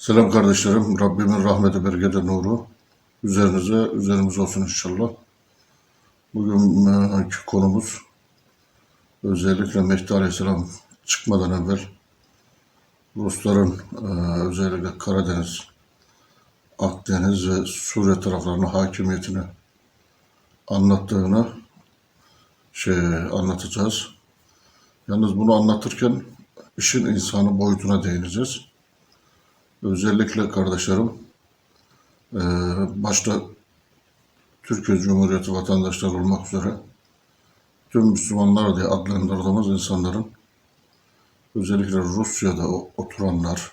Selam kardeşlerim. Rabbimin rahmeti, bereketi, nuru üzerinize, üzerimiz olsun inşallah. Bugünkü konumuz özellikle Mehdi Aleyhisselam çıkmadan evvel Rusların e, özellikle Karadeniz, Akdeniz ve Suriye taraflarına hakimiyetini anlattığını şey anlatacağız. Yalnız bunu anlatırken işin insanı boyutuna değineceğiz. Özellikle kardeşlerim, eee, başta Türkiye Cumhuriyeti vatandaşları olmak üzere tüm Müslümanlar diye adlandırdığımız insanların özellikle Rusya'da oturanlar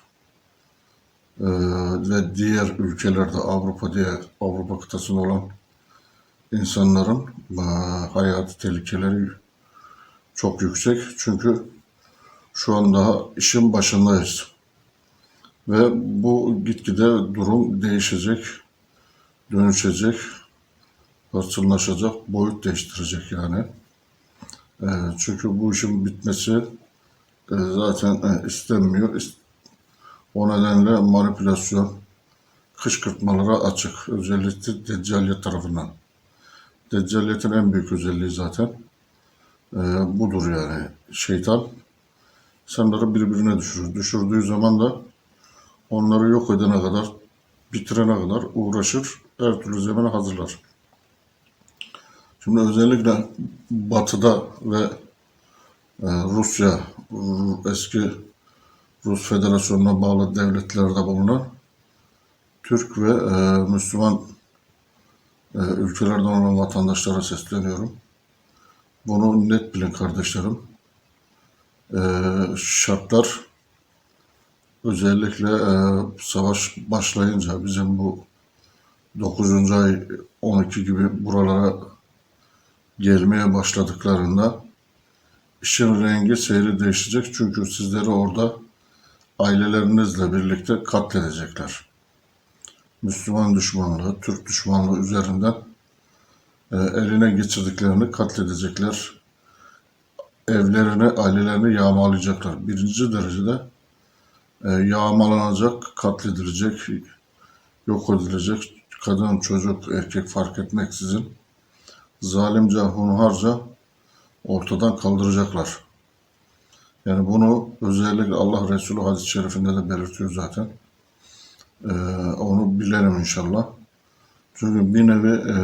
eee, ve diğer ülkelerde Avrupa diye Avrupa kıtasında olan insanların eee, hayati tehlikeleri çok yüksek. Çünkü şu an daha işin başındayız. Ve bu gitgide durum değişecek, dönüşecek, hırçınlaşacak, boyut değiştirecek yani. Ee, çünkü bu işin bitmesi e, zaten e, istenmiyor. İst- O nedenle manipülasyon, kışkırtmalara açık. Özellikle Deccaliyet tarafından. Deccaliyetin en büyük özelliği zaten e, budur yani. Şeytan insanları birbirine düşürür. Düşürdüğü zaman da onları yok edene kadar, bitirene kadar uğraşır, her türlü zemine hazırlar. Şimdi özellikle Batı'da ve e, Rusya, Ru- eski Rus Federasyonu'na bağlı devletlerde bulunan Türk ve e, Müslüman e, ülkelerden olan vatandaşlara sesleniyorum. Bunu net bilin kardeşlerim. E, şartlar özellikle e, savaş başlayınca bizim bu 9. ay 12 gibi buralara gelmeye başladıklarında işin rengi seyri değişecek. Çünkü sizleri orada ailelerinizle birlikte katledecekler. Müslüman düşmanlığı, Türk düşmanlığı üzerinden e, eline geçirdiklerini katledecekler. Evlerini, ailelerini yağmalayacaklar. Birinci derecede yağmalanacak, katledilecek, yok edilecek kadın, çocuk, erkek fark etmeksizin zalimce, hunharca ortadan kaldıracaklar. Yani bunu özellikle Allah Resulü hadis-i şerifinde de belirtiyor zaten. E, onu bilelim inşallah. Çünkü bir nevi e,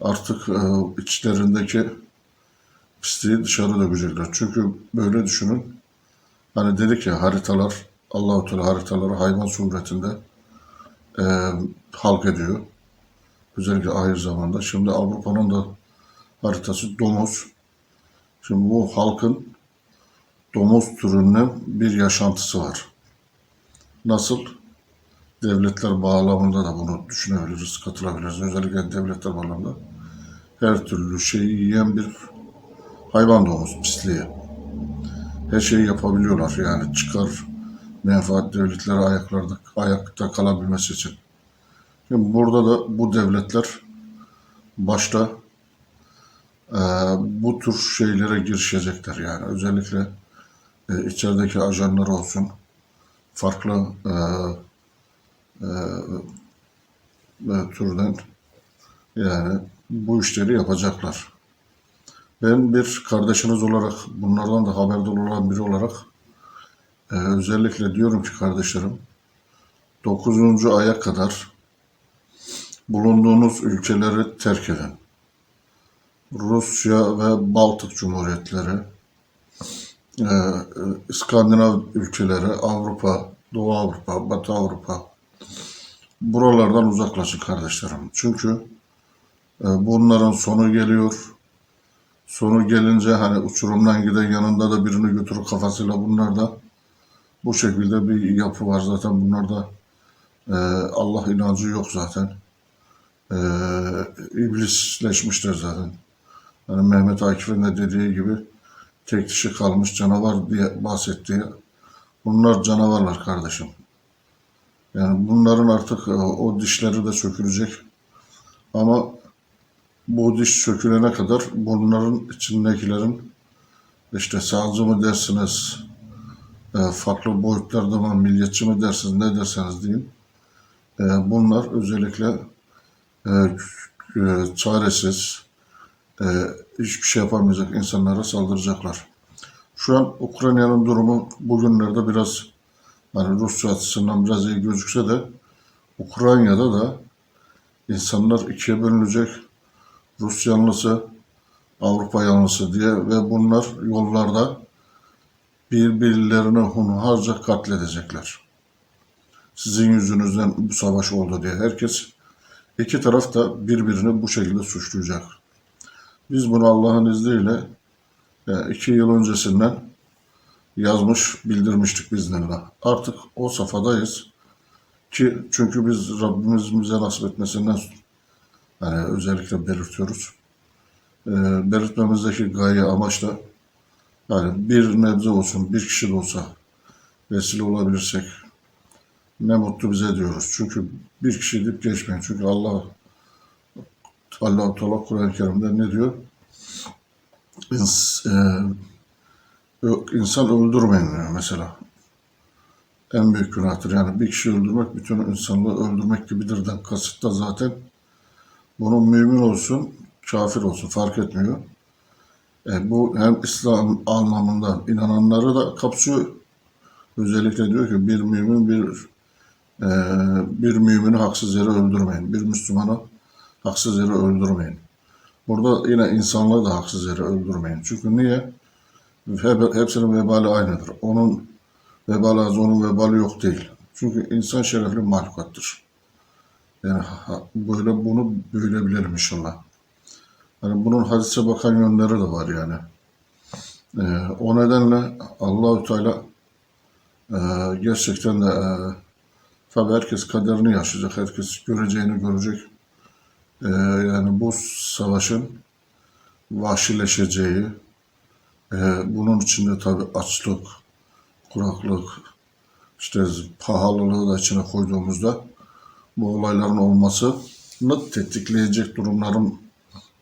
artık e, içlerindeki pisliği dışarı dökecekler. Çünkü böyle düşünün. Hani dedik ya haritalar, Allahu Teala haritaları hayvan suretinde e, halk ediyor. Özellikle ahir zamanda. Şimdi Avrupa'nın da haritası domuz. Şimdi bu halkın domuz türünden bir yaşantısı var. Nasıl? Devletler bağlamında da bunu düşünebiliriz, katılabiliriz. Özellikle devletler bağlamında her türlü şeyi yiyen bir hayvan domuz pisliği her şeyi yapabiliyorlar. Yani çıkar menfaat devletleri ayaklarda ayakta kalabilmesi için. Şimdi burada da bu devletler başta e, bu tür şeylere girişecekler yani özellikle e, içerideki ajanlar olsun farklı e, e, e, türden yani bu işleri yapacaklar. Ben bir kardeşiniz olarak, bunlardan da haberdar olan biri olarak e, özellikle diyorum ki kardeşlerim, 9. aya kadar bulunduğunuz ülkeleri terk edin. Rusya ve Baltık Cumhuriyetleri, e, e, İskandinav ülkeleri, Avrupa, Doğu Avrupa, Batı Avrupa, buralardan uzaklaşın kardeşlerim. Çünkü e, bunların sonu geliyor. Sonu gelince hani uçurumdan giden yanında da birini götürür kafasıyla bunlar da bu şekilde bir yapı var zaten bunlarda e, Allah inancı yok zaten. E, iblisleşmişler zaten. Hani Mehmet Akif'in de dediği gibi tek dişi kalmış canavar diye bahsettiği bunlar canavarlar kardeşim. Yani bunların artık e, o dişleri de sökülecek. Ama bu diş sökülene kadar bunların içindekilerin işte sağcı mı dersiniz, e, farklı boyutlarda mı, milliyetçi mi dersiniz, ne derseniz deyin. E, bunlar özellikle e, çaresiz, hiçbir şey yapamayacak insanlara saldıracaklar. Şu an Ukrayna'nın durumu bugünlerde biraz hani Rusya açısından biraz iyi gözükse de Ukrayna'da da insanlar ikiye bölünecek. Rus yanlısı, Avrupa yanlısı diye ve bunlar yollarda birbirlerini hunharca katledecekler. Sizin yüzünüzden bu savaş oldu diye herkes iki taraf da birbirini bu şekilde suçlayacak. Biz bunu Allah'ın izniyle e, iki yıl öncesinden yazmış, bildirmiştik biiznillah. Artık o safhadayız ki çünkü biz Rabbimiz bize nasip etmesinden yani özellikle belirtiyoruz. E, belirtmemizdeki gaye amaç da yani bir nebze olsun, bir kişi de olsa vesile olabilirsek ne mutlu bize diyoruz. Çünkü bir kişi deyip geçmeyin. Çünkü Allah Allah-u Teala Kur'an-ı Kerim'de ne diyor? İns, e, insan öldürmeyin diyor mesela. En büyük günahtır. Yani bir kişi öldürmek bütün insanlığı öldürmek gibidir kasıt da zaten bunun mümin olsun, kafir olsun fark etmiyor. E, bu hem İslam anlamında inananları da kapsıyor. Özellikle diyor ki bir mümin bir e, bir mümini haksız yere öldürmeyin. Bir Müslümanı haksız yere öldürmeyin. Burada yine insanlığı da haksız yere öldürmeyin. Çünkü niye? Hep, hepsinin vebali aynıdır. Onun vebali az, onun vebali yok değil. Çünkü insan şerefli mahlukattır. Yani böyle bunu böyle bilelim inşallah. Hani bunun hadise bakan yönleri de var yani. Ee, o nedenle Allahü Teala e, gerçekten de e, tabii herkes kaderini yaşayacak, herkes göreceğini görecek. Ee, yani bu savaşın vahşileşeceği, e, bunun içinde tabii açlık, kuraklık, işte pahalılığı da içine koyduğumuzda bu olayların olmasını tetikleyecek durumların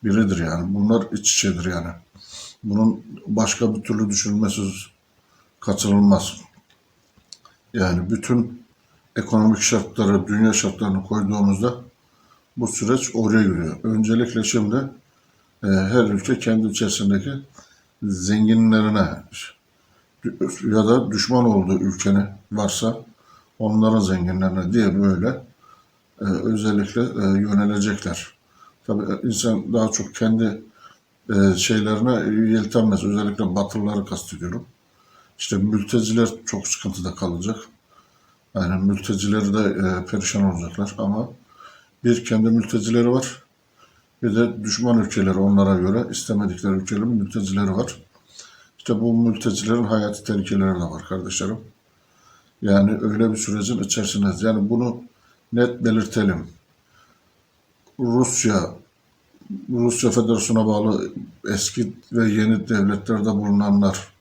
biridir yani. Bunlar iç içedir yani. Bunun başka bir türlü düşünülmesi kaçınılmaz. Yani bütün ekonomik şartları, dünya şartlarını koyduğumuzda bu süreç oraya giriyor. Öncelikle şimdi e, her ülke kendi içerisindeki zenginlerine ya da düşman olduğu ülkenin varsa onların zenginlerine diye böyle e, özellikle e, yönelecekler. Tabii e, insan daha çok kendi e, şeylerine yeltenmez. Özellikle Batılıları kastediyorum. İşte mülteciler çok sıkıntıda kalacak. Yani mültecileri de e, perişan olacaklar ama bir kendi mültecileri var. Bir de düşman ülkeleri onlara göre istemedikleri ülkelerin mültecileri var. İşte bu mültecilerin hayati tehlikeleri de var kardeşlerim. Yani öyle bir sürecin içerisindeyiz. Yani bunu net belirtelim. Rusya, Rusya Federasyonu'na bağlı eski ve yeni devletlerde bulunanlar,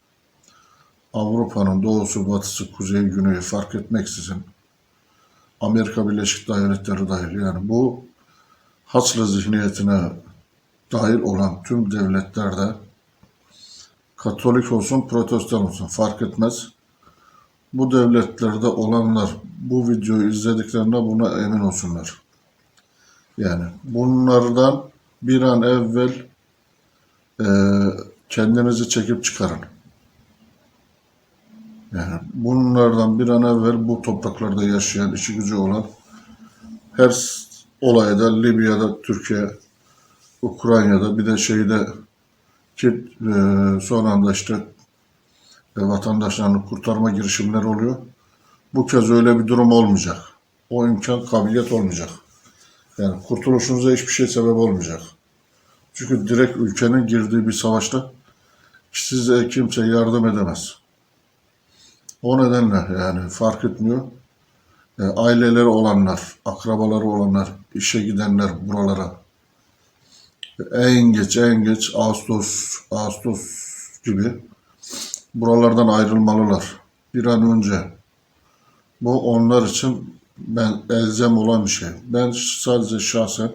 Avrupa'nın doğusu, batısı, kuzeyi, güneyi fark etmeksizin, Amerika Birleşik Devletleri dahil yani bu Haçlı zihniyetine dahil olan tüm devletlerde Katolik olsun, Protestan olsun fark etmez. Bu devletlerde olanlar bu videoyu izlediklerinde buna emin olsunlar. Yani bunlardan bir an evvel e, kendinizi çekip çıkarın. Yani bunlardan bir an evvel bu topraklarda yaşayan, işi gücü olan her olayda Libya'da, Türkiye, Ukrayna'da bir de şeyde ki e, son anda işte vatandaşlarını kurtarma girişimleri oluyor. Bu kez öyle bir durum olmayacak. O imkan, kabiliyet olmayacak. Yani kurtuluşunuza hiçbir şey sebep olmayacak. Çünkü direkt ülkenin girdiği bir savaşta size kimse yardım edemez. O nedenle yani fark etmiyor. E, aileleri olanlar, akrabaları olanlar, işe gidenler buralara en geç en geç Ağustos Ağustos gibi buralardan ayrılmalılar. Bir an önce. Bu onlar için ben elzem olan bir şey. Ben sadece şahsen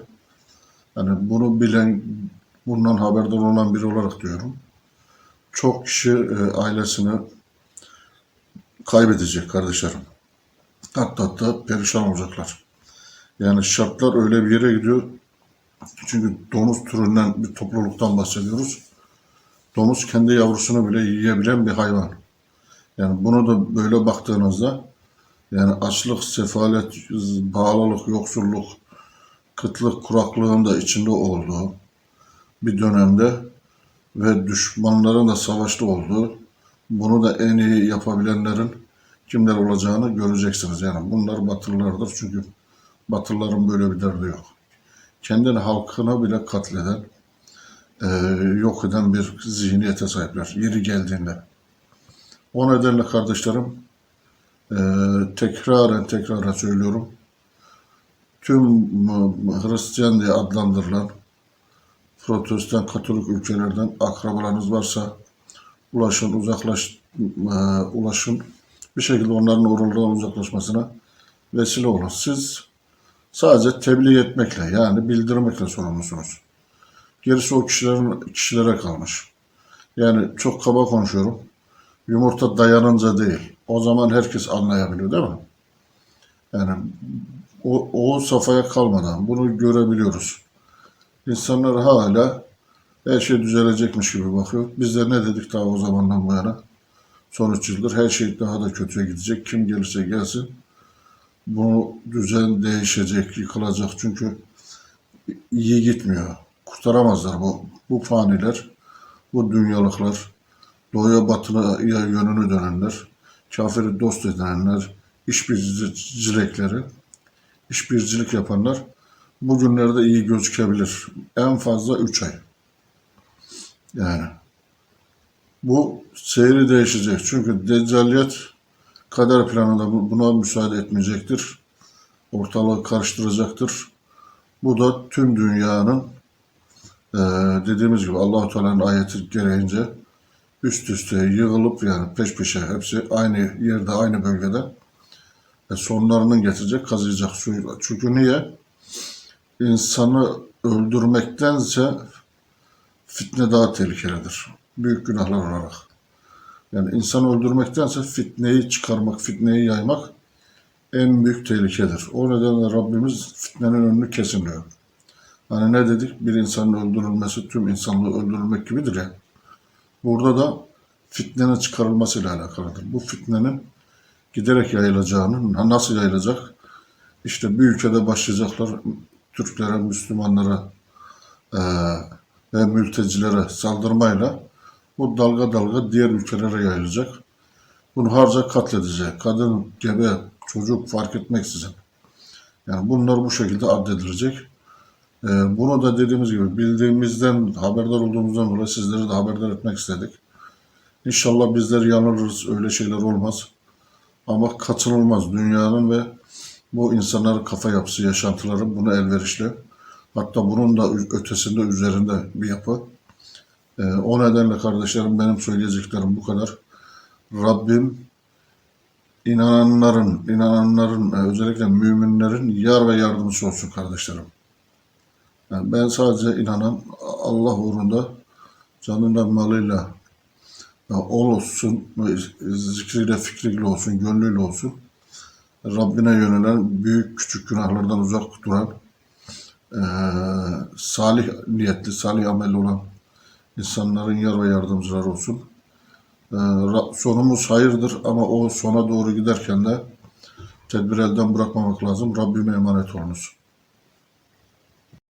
hani bunu bilen, bundan haberdar olan biri olarak diyorum. Çok kişi e, ailesini kaybedecek kardeşlerim. Hatta hatta perişan olacaklar. Yani şartlar öyle bir yere gidiyor. Çünkü domuz türünden bir topluluktan bahsediyoruz. Domuz kendi yavrusunu bile yiyebilen bir hayvan. Yani bunu da böyle baktığınızda yani açlık, sefalet, bağlılık, yoksulluk, kıtlık, kuraklığın da içinde olduğu bir dönemde ve düşmanların da savaşta olduğu bunu da en iyi yapabilenlerin kimler olacağını göreceksiniz. Yani bunlar Batılılardır çünkü Batılıların böyle bir derdi yok. Kendini halkına bile katleden, e, yok eden bir zihniyete sahipler yeri geldiğinde. O nedenle kardeşlerim e, tekraren tekraren söylüyorum. Tüm Hristiyan diye adlandırılan Protestan, Katolik ülkelerden akrabalarınız varsa ulaşın, uzaklaş, e, ulaşın. Bir şekilde onların oralardan uzaklaşmasına vesile olun. Siz sadece tebliğ etmekle yani bildirmekle sorumlusunuz. Gerisi o kişilerin kişilere kalmış. Yani çok kaba konuşuyorum. Yumurta dayanınca değil. O zaman herkes anlayabiliyor değil mi? Yani o, o safhaya kalmadan bunu görebiliyoruz. İnsanlar hala her şey düzelecekmiş gibi bakıyor. Biz de ne dedik daha o zamandan bu yana? Son üç yıldır her şey daha da kötüye gidecek. Kim gelirse gelsin. Bu düzen değişecek, yıkılacak. Çünkü iyi gitmiyor. Kurtaramazlar bu, bu faniler, bu dünyalıklar, doğuya batıya yönünü dönenler, kafiri dost edinenler, işbircilikleri, işbircilik yapanlar bugünlerde iyi gözükebilir. En fazla 3 ay. Yani bu seyri değişecek. Çünkü deccaliyet kader planında bu- buna müsaade etmeyecektir. Ortalığı karıştıracaktır. Bu da tüm dünyanın eee, dediğimiz gibi Allah-u Teala'nın ayeti gereğince üst üste yığılıp yani peş peşe hepsi aynı yerde aynı bölgede e, sonlarının getirecek kazıyacak suyu. Çünkü niye? İnsanı öldürmektense fitne daha tehlikelidir. Büyük günahlar olarak. Yani insanı öldürmektense fitneyi çıkarmak, fitneyi yaymak en büyük tehlikedir. O nedenle Rabbimiz fitnenin önünü kesin diyor. Hani ne dedik? Bir insanın öldürülmesi tüm insanlığı öldürülmek gibidir ya. Burada da fitnenin çıkarılmasıyla alakalıdır. Bu fitnenin giderek yayılacağını, nasıl yayılacak? İşte bir ülkede başlayacaklar Türklere, Müslümanlara eee, ve mültecilere saldırmayla bu dalga dalga diğer ülkelere yayılacak. Bunu harca katledecek. Kadın, gebe, çocuk fark etmeksizin. Yani bunlar bu şekilde addedilecek. Ee, bunu da dediğimiz gibi bildiğimizden, haberdar olduğumuzdan dolayı sizleri de haberdar etmek istedik. İnşallah bizler yanılırız, öyle şeyler olmaz. Ama kaçınılmaz dünyanın ve bu insanların kafa yapısı, yaşantıları buna elverişli. Hatta bunun da ötesinde, üzerinde bir yapı. Ee, o nedenle kardeşlerim benim söyleyeceklerim bu kadar. Rabbim inananların, inananların e, özellikle müminlerin yar ve yardımcısı olsun kardeşlerim. Yani ben sadece inanan Allah uğrunda canıyla malıyla ya ol olsun, zikriyle fikriyle olsun, gönlüyle olsun. Rabbine yönelen, büyük küçük günahlardan uzak duran, eee, salih niyetli, salih amelli olan insanların yar ve yardımcıları olsun. Ra- sonumuz hayırdır ama o sona doğru giderken de tedbir elden bırakmamak lazım. Rabbime emanet olunuz.